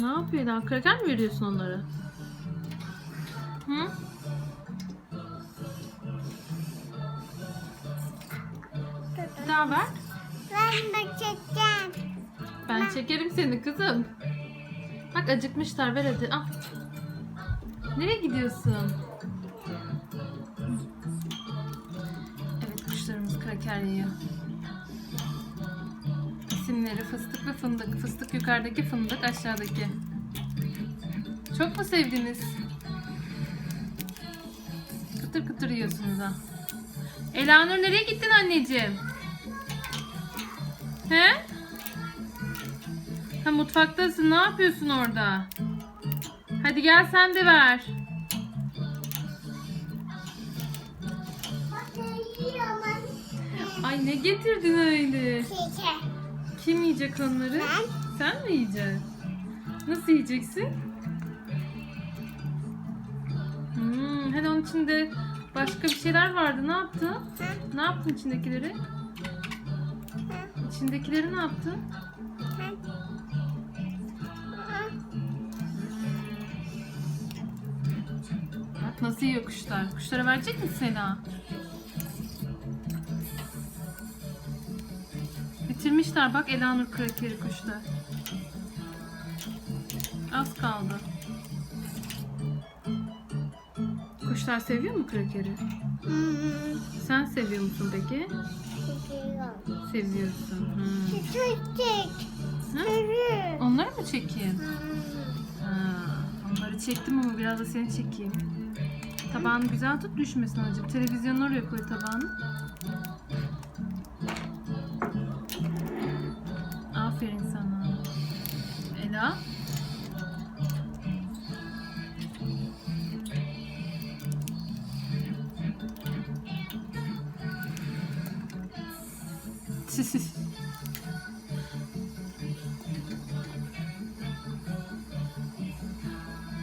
Ne yapıyor lan? Kraker mi veriyorsun onlara? Hı? Bir daha ver. Ben de çekeceğim. Ben çekerim seni kızım. Bak acıkmışlar ver hadi al. Nereye gidiyorsun? Evet kuşlarımız kraker yiyor. İsimleri fıstık ve fındık. Fıstık yukarıdaki fındık aşağıdaki. Çok mu sevdiniz? Kıtır kıtır yiyorsunuz ha. Elanur nereye gittin anneciğim? He? Ha mutfaktasın. Ne yapıyorsun orada? Hadi gel sen de ver. Ay ne getirdin öyle? Şeker. Kim yiyecek onları? Ben. Sen mi yiyeceksin? Nasıl yiyeceksin? Hmm, hadi onun içinde başka bir şeyler vardı. Ne yaptın? Ha? Ne yaptın içindekileri? Ha? İçindekileri ne yaptın? Ha? Bak nasıl yiyor kuşlar. Kuşlara verecek misin Sena? Bitirmişler bak Elanur krakeri kuşlar. Az kaldı. Kuşlar seviyor mu krakeri? Hmm. Sen seviyor musun peki? Çekiyorum. Seviyorsun. Hmm. Ha? Sürü. Onları mı çekeyim? Hmm. Ha, onları çektim ama biraz da seni çekeyim. Tabağını güzel tut düşmesin acık. Televizyonu oraya koy tabağını.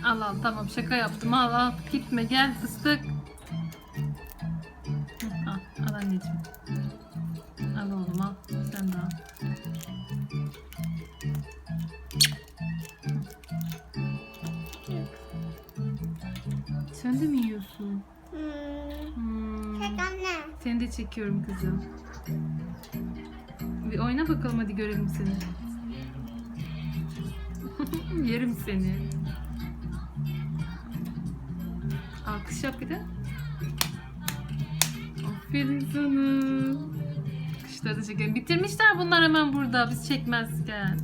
Al al tamam şaka yaptım al al gitme gel fıstık. Al, al anneciğim. Al oğlum al sen de al. Sen de mi yiyorsun? Hmm. Seni de çekiyorum kızım. Bir oyna bakalım hadi görelim seni. Yerim seni. Alkış yap bir de. Aferin sana. Kuşları da çekelim. Bitirmişler bunlar hemen burada biz çekmezken.